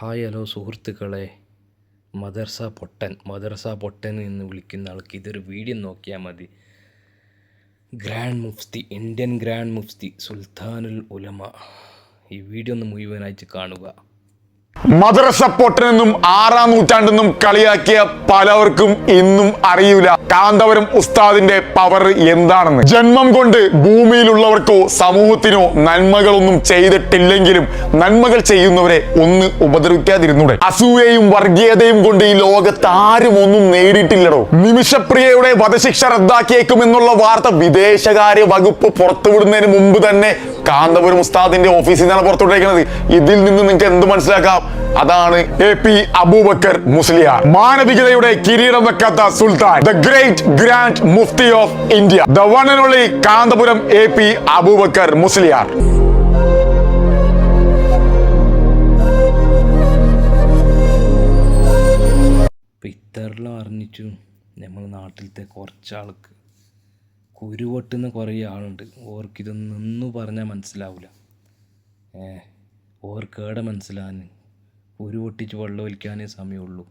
Hi hello സുഹൃത്തുക്കളെ. മദർസ പൊട്ടൻ. മദർസ പൊട്ടൻ എന്ന് വിളിക്കുന്ന ആൾക്ക് ഇതൊരു വീഡിയോ നോക്കിയാൽ മതി. Grand mufti Indian grand mufti സുൽത്താനുൽ ഉലമ. ഈ വീഡിയോ ഒന്ന് മുഴുവനായിട്ട് കാണുക. മദ്രസ പൊട്ടനെന്നും ആറാം നൂറ്റാണ്ടെന്നും കളിയാക്കിയ പലവർക്കും ഇന്നും അറിയില്ല. കാന്തപുരം ഉസ്താദിന്റെ പവർ എന്താണെന്ന്. ജന്മം കൊണ്ട് ഭൂമിയിലുള്ളവർക്കോ സമൂഹത്തിനോ നന്മകളൊന്നും ചെയ്തിട്ടില്ലെങ്കിലും നന്മകൾ ചെയ്യുന്നവരെ ഒന്ന് ഉപദ്രവിക്കാതിരുന്നൂടെ. അസൂയയും വർഗീയതയും കൊണ്ട് ഈ ലോകത്ത് ആരും ഒന്നും നേടിയിട്ടില്ലടോ. നിമിഷപ്രിയയുടെ വധശിക്ഷ റദ്ദാക്കിയേക്കുമെന്നുള്ള വാർത്ത വിദേശകാര്യ വകുപ്പ് പുറത്തുവിടുന്നതിന് മുമ്പ് തന്നെ കാന്തപുരം ഉസ്താദിന്റെ ഓഫീസിൽ നിന്നാണ് പുറത്തുവിട്ടേക്കുന്നത്. ഇതിൽ നിന്ന് നിങ്ങൾക്ക് എന്ത് മനസ്സിലാക്കാം? അതാണ് എ പി അബൂബക്കർ മുസ്ലിയാർ. മാനവികതയുടെ കിരീടം വെക്കാത്ത സുൽത്താൻ. The great grand mufti of India the one and only Kanthapuram A P Abubakar Musliyar. ഇത്തരలో അറിഞ്ഞിച്ചു നമ്മൾ നാട്ടിലത്തെ കുറച്ച് ആൾക്ക് കുരുവട്ടുന്ന കുറേ ആളുണ്ട്. ഓർക്കിതൊന്നും പറഞ്ഞാൽ മനസ്സിലാവില്ല ഏ ഓർക്കേടെ മനസ്സിലാകാൻ കുരു പൊട്ടിച്ച് വെള്ളം ഒലിക്കാനേ സമയമുള്ളൂ.